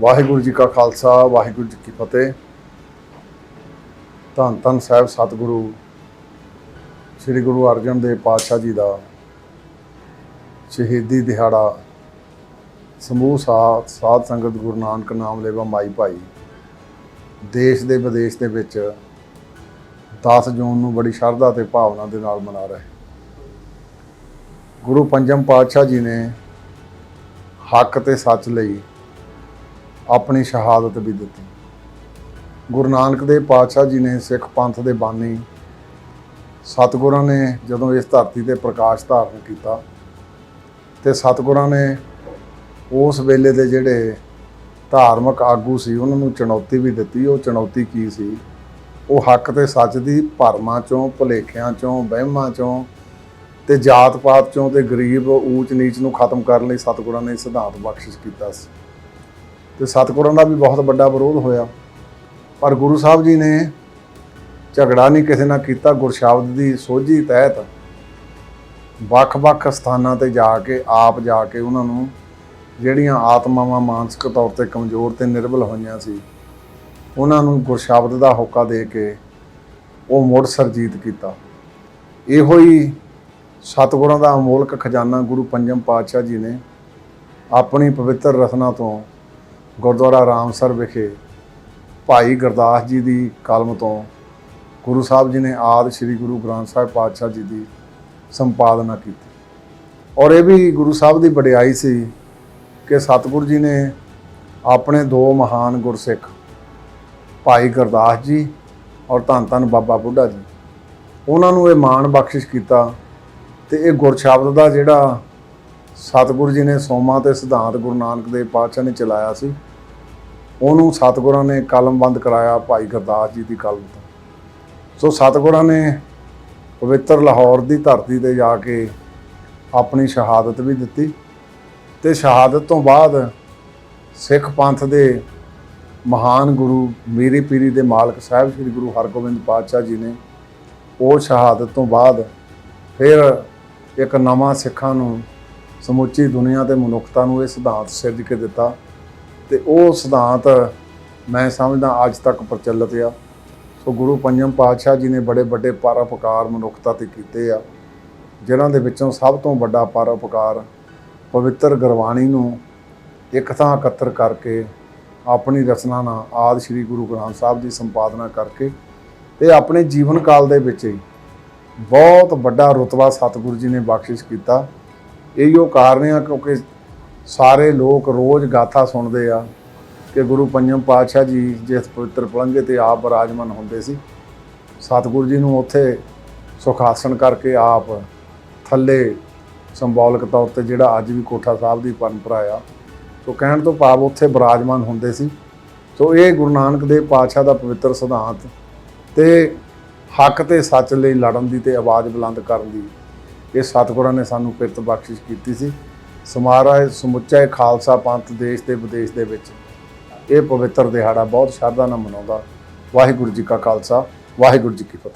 ਵਾਹਿਗੁਰੂ ਜੀ ਕਾ ਖਾਲਸਾ, ਵਾਹਿਗੁਰੂ ਜੀ ਕੀ ਫਤਿਹ। ਧੰਨ ਧੰਨ ਸਾਹਿਬ ਸਤਿਗੁਰੂ, ਸ੍ਰੀ ਗੁਰੂ ਅਰਜਨ ਦੇਵ ਪਾਤਸ਼ਾਹ ਜੀ ਦਾ ਸ਼ਹੀਦੀ ਦਿਹਾੜਾ। ਸਮੂਹ ਸਾਥ, ਸਾਧ ਸੰਗਤ ਗੁਰੂ ਨਾਨਕ ਨਾਮ ਲੈਵਾ ਮਾਈ ਭਾਈ, ਦੇਸ਼ ਦੇ ਵਿਦੇਸ਼ ਦੇ ਵਿੱਚ 10 ਜੂਨ ਨੂੰ ਬੜੀ ਸ਼ਰਧਾ ਤੇ ਭਾਵਨਾ ਦੇ ਨਾਲ ਮਨਾ ਰਹੇ। ਗੁਰੂ ਪੰਜਮ ਪਾਤਸ਼ਾਹ ਜੀ ਨੇ ਹੱਕ ਤੇ ਸੱਚ ਲਈ ਆਪਣੀ ਸ਼ਹਾਦਤ ਵੀ ਦਿੱਤੀ। ਗੁਰੂ ਨਾਨਕ ਦੇਵ ਪਾਤਸ਼ਾਹ ਜੀ ਨੇ ਸਿੱਖ ਪੰਥ ਦੇ ਬਾਨੀ ਸਤਿਗੁਰਾਂ ਨੇ ਜਦੋਂ ਇਸ ਧਰਤੀ ਤੇ ਪ੍ਰਕਾਸ਼ ਧਾਰਨ ਕੀਤਾ ਤੇ ਸਤਿਗੁਰਾਂ ਨੇ ਉਸ ਵੇਲੇ ਦੇ ਜਿਹੜੇ ਧਾਰਮਿਕ ਆਗੂ ਸੀ, ਉਹਨਾਂ ਨੂੰ ਚੁਣੌਤੀ ਵੀ ਦਿੱਤੀ। ਉਹ ਚੁਣੌਤੀ ਕੀ ਸੀ? ਉਹ ਹੱਕ ਤੇ ਸੱਚ ਦੀ ਭਰਮਾਂ ਚੋਂ, ਭੁਲੇਖਿਆਂ ਚੋਂ, ਵਹਿਮਾਂ ਚੋਂ ਤੇ ਜਾਤ ਪਾਤ ਚੋਂ ਤੇ ਗਰੀਬ ਊਚ ਨੀਚ ਨੂੰ ਖਤਮ ਕਰਨ ਲਈ ਸਤਿਗੁਰਾਂ ਨੇ ਸਿਧਾਂਤ ਬਖਸ਼ਿਸ਼ ਕੀਤਾ ਸੀ। ਤੇ ਸਤਿਗੁਰਾਂ ਦਾ ਵੀ ਬਹੁਤ ਵੱਡਾ ਵਿਰੋਧ ਹੋਇਆ। ਪਰ ਗੁਰੂ ਸਾਹਿਬ ਜੀ ਨੇ ਝਗੜਾ ਨਹੀਂ ਕਿਸੇ ਨਾਲ ਕੀਤਾ, ਗੁਰਸ਼ਬਦ ਦੀ ਸੋਝੀ ਤਹਿਤ ਵੱਖ-ਵੱਖ ਸਥਾਨਾਂ ਤੇ ਜਾ ਕੇ, ਆਪ ਜਾ ਕੇ ਉਹਨਾਂ ਨੂੰ ਜਿਹੜੀਆਂ ਆਤਮਾਵਾਂ ਮਾਨਸਿਕ ਤੌਰ ਤੇ ਕਮਜ਼ੋਰ ਤੇ ਨਿਰਬਲ ਹੋਈਆਂ ਸੀ, ਉਹਨਾਂ ਨੂੰ ਗੁਰਸ਼ਬਦ ਦਾ ਹੋਕਾ ਦੇ ਕੇ ਉਹ ਮੁੜ ਸਰਜੀਤ ਕੀਤਾ। ਇਹੋ ਹੀ ਸਤਿਗੁਰਾਂ ਦਾ ਅਮੋਲਕ ਖਜ਼ਾਨਾ ਗੁਰੂ ਪੰਜਮ ਪਾਤਸ਼ਾਹ ਜੀ ਨੇ ਆਪਣੀ ਪਵਿੱਤਰ ਰਸਨਾ ਤੋਂ ਗੁਰਦੁਆਰਾ ਰਾਮਸਰ ਵਿਖੇ ਭਾਈ ਗੁਰਦਾਸ ਜੀ ਦੀ ਕਲਮ ਤੋਂ ਗੁਰੂ ਸਾਹਿਬ ਜੀ ਨੇ ਆਦ ਸ੍ਰੀ ਗੁਰੂ ਗ੍ਰੰਥ ਸਾਹਿਬ ਪਾਤਸ਼ਾਹ ਜੀ ਦੀ ਸੰਪਾਦਨਾ ਕੀਤੀ। ਔਰ ਇਹ ਵੀ ਗੁਰੂ ਸਾਹਿਬ ਦੀ ਵਡਿਆਈ ਸੀ ਕਿ ਸਤਿਗੁਰੂ ਜੀ ਨੇ ਆਪਣੇ ਦੋ ਮਹਾਨ ਗੁਰਸਿੱਖ ਭਾਈ ਗੁਰਦਾਸ ਜੀ ਔਰ ਧੰਨ ਧੰਨ ਬਾਬਾ ਬੁੱਢਾ ਜੀ, ਉਹਨਾਂ ਨੂੰ ਇਹ ਮਾਣ ਬਖਸ਼ਿਸ਼ ਕੀਤਾ ਤੇ ਇਹ ਗੁਰਸ਼ਬਦ ਦਾ ਜਿਹੜਾ ਸਤਿਗੁਰੂ ਜੀ ਨੇ ਸੋਮਾ ਤੇ ਸਿਧਾਂਤ ਗੁਰੂ ਨਾਨਕ ਦੇਵ ਪਾਤਸ਼ਾਹ ਨੇ ਚਲਾਇਆ ਸੀ। ਉਹਨੂੰ ਸਤਿਗੁਰਾਂ ਨੇ ਕਲਮਬੰਦ ਕਰਾਇਆ ਭਾਈ ਗੁਰਦਾਸ ਜੀ ਦੀ ਕਲਮ ਤੋਂ। ਸੋ ਸਤਿਗੁਰਾਂ ਨੇ ਪਵਿੱਤਰ ਲਾਹੌਰ ਦੀ ਧਰਤੀ ਤੇ ਜਾ ਕੇ ਆਪਣੀ ਸ਼ਹਾਦਤ ਵੀ ਦਿੱਤੀ ਤੇ ਸ਼ਹਾਦਤ ਤੋਂ ਬਾਅਦ ਸਿੱਖ ਪੰਥ ਦੇ ਮਹਾਨ ਗੁਰੂ ਮੀਰੀ ਪੀਰੀ ਦੇ ਮਾਲਕ ਸਾਹਿਬ ਸ੍ਰੀ ਗੁਰੂ ਹਰਗੋਬਿੰਦ ਪਾਤਸ਼ਾਹ ਜੀ ਨੇ ਉਹ ਸ਼ਹਾਦਤ ਤੋਂ ਬਾਅਦ ਫਿਰ ਇੱਕ ਨਵਾਂ ਸਿੱਖਾਂ ਨੂੰ ਸਮੁੱਚੀ ਦੁਨੀਆ ਤੇ ਮਨੁੱਖਤਾ ਨੂੰ ਇਹ ਸਿਧਾਂਤ ਸਿਰਜ ਕੇ ਦਿੱਤਾ ਤੇ ਉਹ ਸਿਧਾਂਤ ਮੈਂ ਸਮਝਦਾ ਅੱਜ ਤੱਕ ਪ੍ਰਚਲਿਤ ਆ। ਸੋ ਗੁਰੂ ਪੰਜਮ ਪਾਤਸ਼ਾਹ ਜੀ ਨੇ ਬੜੇ ਵੱਡੇ ਪਰਉਪਕਾਰ ਮਨੁੱਖਤਾ ਤੇ ਕੀਤੇ ਆ, ਜਿਨ੍ਹਾਂ ਦੇ ਵਿੱਚੋਂ ਸਭ ਤੋਂ ਵੱਡਾ ਪਰਉਪਕਾਰ ਪਵਿੱਤਰ ਗੁਰਬਾਣੀ ਨੂੰ ਇੱਕ ਥਾਂ ਇਕੱਤਰ ਕਰਕੇ ਆਪਣੀ ਰਚਨਾ ਨਾਲ ਆਦ ਸ੍ਰੀ ਗੁਰੂ ਗ੍ਰੰਥ ਸਾਹਿਬ ਦੀ ਸੰਪਾਦਨਾ ਕਰਕੇ ਤੇ ਆਪਣੇ ਜੀਵਨ ਕਾਲ ਦੇ ਵਿੱਚ ਹੀ ਬਹੁਤ ਵੱਡਾ ਰੁਤਬਾ ਸਤਿਗੁਰੂ ਜੀ ਨੇ ਬਖਸ਼ਿਸ਼ ਕੀਤਾ। ਇਹੋ ਕਾਰਨ ਆ ਕਿਉਂਕਿ ਸਾਰੇ ਲੋਕ ਰੋਜ਼ ਗਾਥਾ ਸੁਣਦੇ ਆ ਕਿ ਗੁਰੂ ਪੰਜਮ ਪਾਤਸ਼ਾਹ ਜੀ ਜਿਸ ਪਵਿੱਤਰ ਪਲੰਘੇ ਤੇ ਆਪ ਬਿਰਾਜਮਾਨ ਹੁੰਦੇ ਸੀ, ਸਤਿਗੁਰੂ ਜੀ ਨੂੰ ਉੱਥੇ ਸੁਖਾਸਨ ਕਰਕੇ ਆਪ ਥੱਲੇ ਸਿੰਬੋਲਿਕ ਤੌਰ ਤੇ ਜਿਹੜਾ ਅੱਜ ਵੀ ਕੋਠਾ ਸਾਹਿਬ ਦੀ ਪਰੰਪਰਾ ਆ, ਸੋ ਕਹਿਣ ਤੋਂ ਭਾਵ ਉੱਥੇ ਬਿਰਾਜਮਾਨ ਹੁੰਦੇ ਸੀ। ਸੋ ਇਹ ਗੁਰੂ ਨਾਨਕ ਦੇਵ ਪਾਤਸ਼ਾਹ ਦਾ ਪਵਿੱਤਰ ਸਿਧਾਂਤ ਤੇ ਹੱਕ ਤੇ ਸੱਚ ਲਈ ਲੜਨ ਦੀ ਤੇ ਆਵਾਜ਼ ਬੁਲੰਦ ਕਰਨ ਦੀ ਇਹ ਸਤਿਗੁਰਾਂ ਨੇ ਸਾਨੂੰ ਕਿਰਤ ਬਖਸ਼ਿਸ਼ ਕੀਤੀ ਸੀ। ਸਮਾਰਾ ਸਮੁੱਚਾ ਇਹ ਖਾਲਸਾ ਪੰਥ ਦੇਸ਼ ਤੇ ਵਿਦੇਸ਼ ਦੇ ਵਿੱਚ। ਇਹ ਪਵਿੱਤਰ ਦਿਹਾੜਾ ਬਹੁਤ ਸ਼ਰਧਾ ਨਾਲ ਮਨਾਉਂਦਾ। ਵਾਹਿਗੁਰੂ ਜੀ ਕਾ ਖਾਲਸਾ, ਵਾਹਿਗੁਰੂ ਜੀ ਕੀ ਫਤਿਹ।